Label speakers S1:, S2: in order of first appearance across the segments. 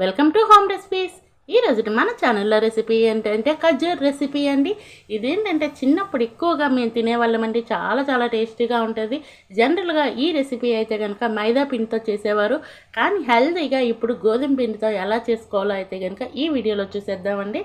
S1: Welcome to home recipes. ఈ రోజు మన ఛానల్లో రెసిపీ ఏంటంటే ఖజూర్ రెసిపీ అండి. ఇదేంటంటే చిన్నప్పుడు ఎక్కువగా మేము తినేవాళ్ళమండి. చాలా చాలా టేస్టీగా ఉంటుంది. జనరల్గా ఈ రెసిపీ అయితే కనుక మైదా పిండితో చేసేవారు. కానీ హెల్తీగా ఇప్పుడు గోధుమ పిండితో ఎలా చేసుకోవాలో అయితే కనుక ఈ వీడియోలో చూసేద్దామండి.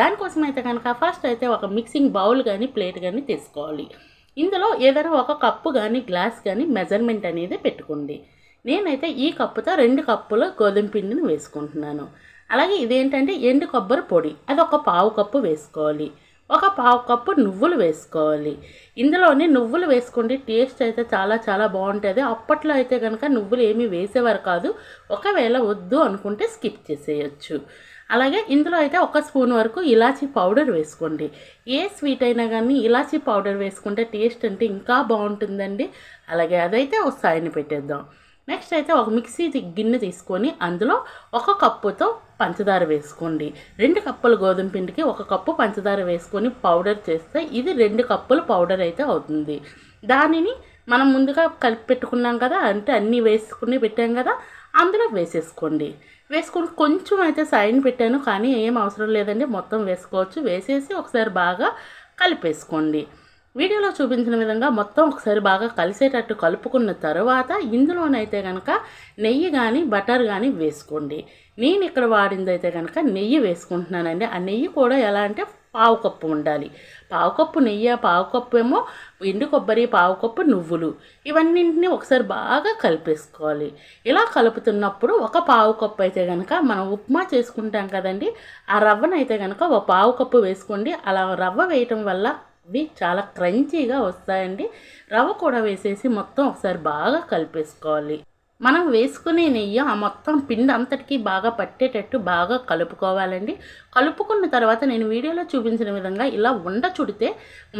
S1: దానికోసం అయితే కనుక ఫస్ట్ అయితే ఒక మిక్సింగ్ బౌల్ కానీ ప్లేట్ కానీ తీసుకోవాలి. ఇందులో ఏదైనా ఒక కప్పు కానీ గ్లాస్ కానీ మెజర్మెంట్ అనేది పెట్టుకోండి. నేనైతే ఈ కప్పుతో రెండు కప్పుల గోధుమ పిండిని వేసుకుంటున్నాను. అలాగే ఇదేంటంటే ఎండు కొబ్బరి పొడి. అది ఒక పావు కప్పు వేసుకోవాలి. ఒక పావు కప్పు నువ్వులు వేసుకోవాలి. ఇందులోనే నువ్వులు వేసుకోండి టేస్ట్ అయితే చాలా చాలా బాగుంటుంది. అప్పట్లో అయితే కనుక నువ్వులు ఏమీ వేసేవారు కాదు. ఒకవేళ వద్దు అనుకుంటే స్కిప్ చేసేయచ్చు. అలాగే ఇందులో అయితే ఒక స్పూన్ వరకు ఇలాచీ పౌడర్ వేసుకోండి. ఏ స్వీట్ అయినా కానీ ఇలాచీ పౌడర్ వేసుకుంటే టేస్ట్ అంటే ఇంకా బాగుంటుందండి. అలాగే అదైతే ఒక సాయిని పెట్టేద్దాం. నెక్స్ట్ అయితే ఒక మిక్సీ గిన్నె తీసుకొని అందులో ఒక కప్పుతో పంచదార వేసుకోండి. రెండు కప్పుల గోధుమ పిండికి ఒక కప్పు పంచదార వేసుకొని పౌడర్ చేస్తే ఇది రెండు కప్పుల పౌడర్ అయితే అవుతుంది. దానిని మనం ముందుగా కలిపి పెట్టుకున్నాం కదా అంటే అన్నీ వేసుకుని పెట్టాం కదా అందులో వేసేసుకోండి. వేసుకొని కొంచెం అయితే సైన్ పెట్టాను కానీ ఏం అవసరం లేదండి మొత్తం వేసుకోవచ్చు. వేసేసి ఒకసారి బాగా కలిపేసుకోండి. వీడియోలో చూపించిన విధంగా మొత్తం ఒకసారి బాగా కలిసేటట్టు కలుపుకున్న తర్వాత ఇందులోనైతే కనుక నెయ్యి కానీ బటర్ కానీ వేసుకోండి. నేను ఇక్కడ వాడింది అయితే కనుక నెయ్యి వేసుకుంటున్నానండి. ఆ నెయ్యి కూడా ఎలా అంటే పావు కప్పు ఉండాలి. పావు కప్పు నెయ్యి పావు కప్పు ఏమో ఎండు కొబ్బరి పావు కప్పు నువ్వులు. ఇవన్నింటినీ ఒకసారి బాగా కలిపేసుకోవాలి. ఇలా కలుపుతున్నప్పుడు ఒక పావు కప్పు అయితే కనుక మనం ఉప్మా చేసుకుంటాం కదండి. ఆ రవ్వనైతే కనుక ఒక పావు కప్పు వేసుకోండి. అలా రవ్వ వేయటం వల్ల ఇవి చాలా క్రంచీగా వస్తాయండి. రవ్వ కూడా వేసేసి మొత్తం ఒకసారి బాగా కలిపేసుకోవాలి. మనం వేసుకునే నెయ్యి ఆ మొత్తం పిండి అంతటికీ బాగా పట్టేటట్టు బాగా కలుపుకోవాలండి. కలుపుకున్న తర్వాత నేను వీడియోలో చూపించిన విధంగా ఇలా ఉండ చుడితే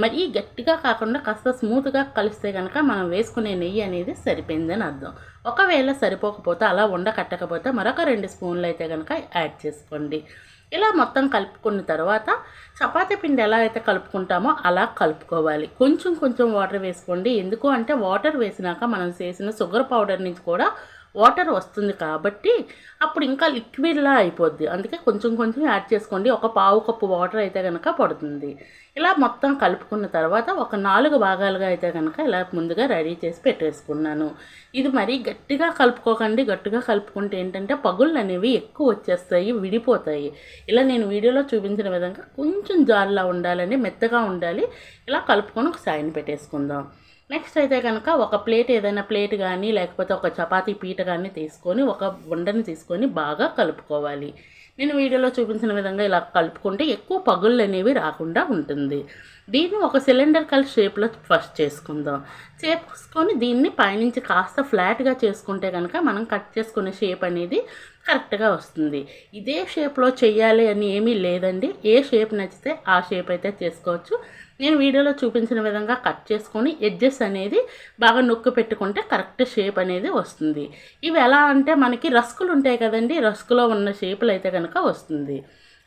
S1: మరీ గట్టిగా కాకుండా కాస్త స్మూత్గా కలిస్తే కనుక మనం వేసుకునే నెయ్యి అనేది సరిపోయిందని అర్థం. ఒకవేళ సరిపోకపోతే అలా ఉండ కట్టకపోతే మరొక రెండు స్పూన్లు అయితే కనుక యాడ్ చేసుకోండి. ఇలా మొత్తం కలుపుకున్న తర్వాత చపాతీ పిండి ఎలా అయితే కలుపుకుంటామో అలా కలుపుకోవాలి. కొంచెం కొంచెం వాటర్ వేసుకోండి. ఎందుకు అంటే వాటర్ వేసినాక మనం చేసిన షుగర్ పౌడర్ నుంచి కూడా వాటర్ వస్తుంది కాబట్టి అప్పుడు ఇంకా లిక్విడ్లా అయిపోద్ది. అందుకే కొంచెం కొంచెం యాడ్ చేసుకోండి. ఒక పావు కప్పు వాటర్ అయితే కనుక పడుతుంది. ఇలా మొత్తం కలుపుకున్న తర్వాత ఒక నాలుగు భాగాలుగా అయితే కనుక ఇలా ముందుగా రెడీ చేసి పెట్టేసుకున్నాను. ఇది మరీ గట్టిగా కలుపుకోకండి. గట్టిగా కలుపుకుంటే ఏంటంటే పగుళ్ళు అనేవి ఎక్కువ వచ్చేస్తాయి విడిపోతాయి. ఇలా నేను వీడియోలో చూపించిన విధంగా కొంచెం జారులా ఉండాలని మెత్తగా ఉండాలి. ఇలా కలుపుకొని ఒక సాయిని పెట్టేసుకుందాం. నెక్స్ట్ అయితే కనుక ఒక ప్లేట్ ఏదైనా ప్లేట్ కానీ లేకపోతే ఒక చపాతీ పీట కానీ తీసుకొని ఒక ఉండని తీసుకొని బాగా కలుపుకోవాలి. నేను వీడియోలో చూపించిన విధంగా ఇలా కలుపుకుంటే ఎక్కువ పగుళ్ళు అనేవి రాకుండా ఉంటుంది. దీన్ని ఒక సిలిండర్ కల్ షేప్లో ఫస్ట్ చేసుకుందాం. చేసుకొని దీన్ని పైనుంచి కాస్త ఫ్లాట్గా చేసుకుంటే కనుక మనం కట్ చేసుకునే షేప్ అనేది కరెక్ట్గా వస్తుంది. ఇదే షేప్లో చేయాలి అని ఏమీ లేదండి. ఏ షేప్ నచ్చితే ఆ షేప్ అయితే చేసుకోవచ్చు. నేను వీడియోలో చూపించిన విధంగా కట్ చేసుకొని ఎడ్జెస్ అనేది బాగా నొక్కి పెట్టుకుంటే కరెక్ట్ షేప్ అనేది వస్తుంది. ఇవి ఎలా అంటే మనకి రస్కులు ఉంటాయి కదండి రస్కులో ఉన్న షేపులు అయితే కనుక వస్తుంది.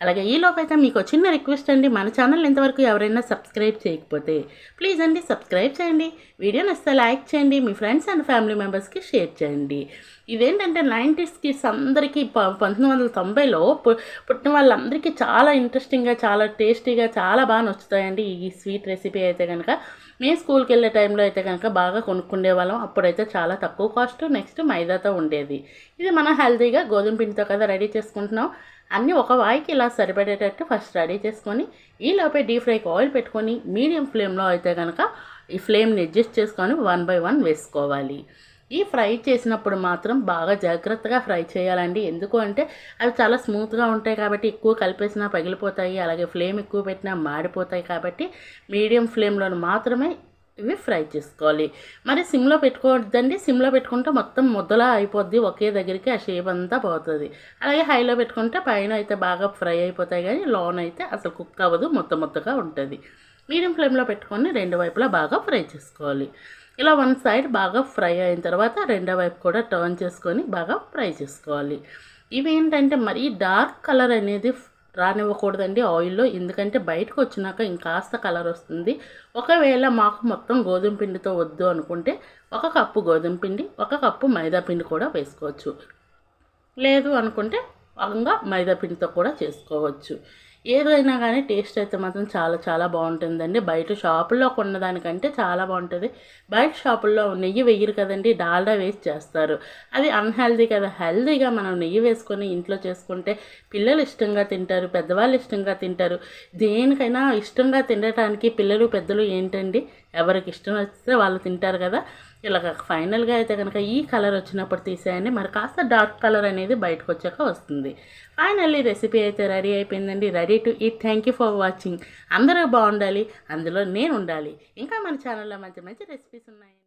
S1: అలాగే ఈ లోపైతే మీకు చిన్న రిక్వెస్ట్ అండి మన ఛానల్ ఇంతవరకు ఎవరైనా సబ్స్క్రైబ్ చేయకపోతే ప్లీజ్ అండి సబ్స్క్రైబ్ చేయండి వీడియో నచ్చితే లైక్ చేయండి మీ ఫ్రెండ్స్ అండ్ ఫ్యామిలీ మెంబర్స్కి షేర్ చేయండి. ఇదేంటంటే నైంటీస్ కిడ్స్ అందరికీ ప పంతొమ్మిది వందల తొంభైలో పు- పుట్టిన వాళ్ళందరికీ చాలా ఇంట్రెస్టింగ్గా చాలా టేస్టీగా చాలా బాగా నచ్చుతాయండి ఈ స్వీట్ రెసిపీ అయితే కనుక మేము స్కూల్కి వెళ్ళే టైంలో అయితే కనుక బాగా కొనుక్కునే వాళ్ళం అప్పుడైతే చాలా తక్కువ కాస్ట్ నెక్స్ట్ మైదాతో ఉండేది. ఇది మనం హెల్తీగా గోధుమ పిండితో కదా రెడీ చేసుకుంటున్నాం. అన్నీ ఒక వాయికి ఇలా సరిపడేటట్టు ఫస్ట్ రెడీ చేసుకొని ఈ లోపే డీప్ ఫ్రైకి ఆయిల్ పెట్టుకొని మీడియం ఫ్లేమ్లో అయితే కనుక ఈ ఫ్లేమ్ని అడ్జస్ట్ చేసుకొని వన్ బై వన్ వేసుకోవాలి. ఈ ఫ్రై చేసినప్పుడు మాత్రం బాగా జాగ్రత్తగా ఫ్రై చేయాలండి. ఎందుకు అంటే అవి చాలా స్మూత్గా ఉంటాయి కాబట్టి ఎక్కువ కలిపేసినా పగిలిపోతాయి అలాగే ఫ్లేమ్ ఎక్కువ పెట్టినా మాడిపోతాయి కాబట్టి మీడియం ఫ్లేమ్లో మాత్రమే ఇవి ఫ్రై చేసుకోవాలి. మరి సిమ్లో పెట్టుకోవద్దండి. సిమ్లో పెట్టుకుంటే మొత్తం ముద్దలా అయిపోద్ది. ఒకే దగ్గరికి ఆ షేప్ అంతా పోతుంది. అలాగే హైలో పెట్టుకుంటే పైన అయితే బాగా ఫ్రై అయిపోతాయి. కానీ లోన్ అయితే అసలు కుక్ అవ్వదు. మొత్త మొత్తగా ఉంటుంది. మీడియం ఫ్లేమ్లో పెట్టుకొని రెండు వైపులా బాగా ఫ్రై చేసుకోవాలి. ఇలా వన్ సైడ్ బాగా ఫ్రై అయిన తర్వాత రెండో వైపు కూడా టర్న్ చేసుకొని బాగా ఫ్రై చేసుకోవాలి. ఇవి ఏంటంటే మరీ డార్క్ కలర్ అనేది రానివ్వకూడదండి ఆయిల్లో. ఎందుకంటే బయటకు వచ్చినాక ఇంకాస్త కలర్ వస్తుంది. ఒకవేళ మాకు మొత్తం గోధుమ పిండితో వద్దు అనుకుంటే ఒక కప్పు గోధుమ పిండి ఒక కప్పు మైదా పిండి కూడా వేసుకోవచ్చు. లేదు అనుకుంటే ఇంకా మైదా పిండితో కూడా చేసుకోవచ్చు. ఏదైనా కానీ టేస్ట్ అయితే మాత్రం చాలా చాలా బాగుంటుందండి. బయట షాపుల్లో కొన్నదానికంటే చాలా బాగుంటుంది. బయట షాపుల్లో నెయ్యి వెయ్యరు కదండి డాల్డా వేసి చేస్తారు. అది అన్హెల్దీ కదా. హెల్దీగా మనం నెయ్యి వేసుకొని ఇంట్లో చేసుకుంటే పిల్లలు ఇష్టంగా తింటారు పెద్దవాళ్ళు ఇష్టంగా తింటారు. దేనికైనా ఇష్టంగా తినడానికి పిల్లలు పెద్దలు ఏంటండి? ఎవరికి ఇష్టం వస్తే వాళ్ళు తింటారు కదా. ఇలాగ ఫైనల్గా అయితే కనుక ఈ కలర్ వచ్చినప్పుడు తీసేయండి. మరి కాస్త డార్క్ కలర్ అనేది బయటకు వచ్చాక వస్తుంది. ఫైనల్లీ రెసిపీ అయితే రెడీ అయిపోయిందండి. Ready to eat. Thank you for watching. అందరూ బాగుండాలి. అందులో నేను ఉండాలి. ఇంకా మన ఛానల్లో మంచి మంచి రెసిపీస్ ఉన్నాయి.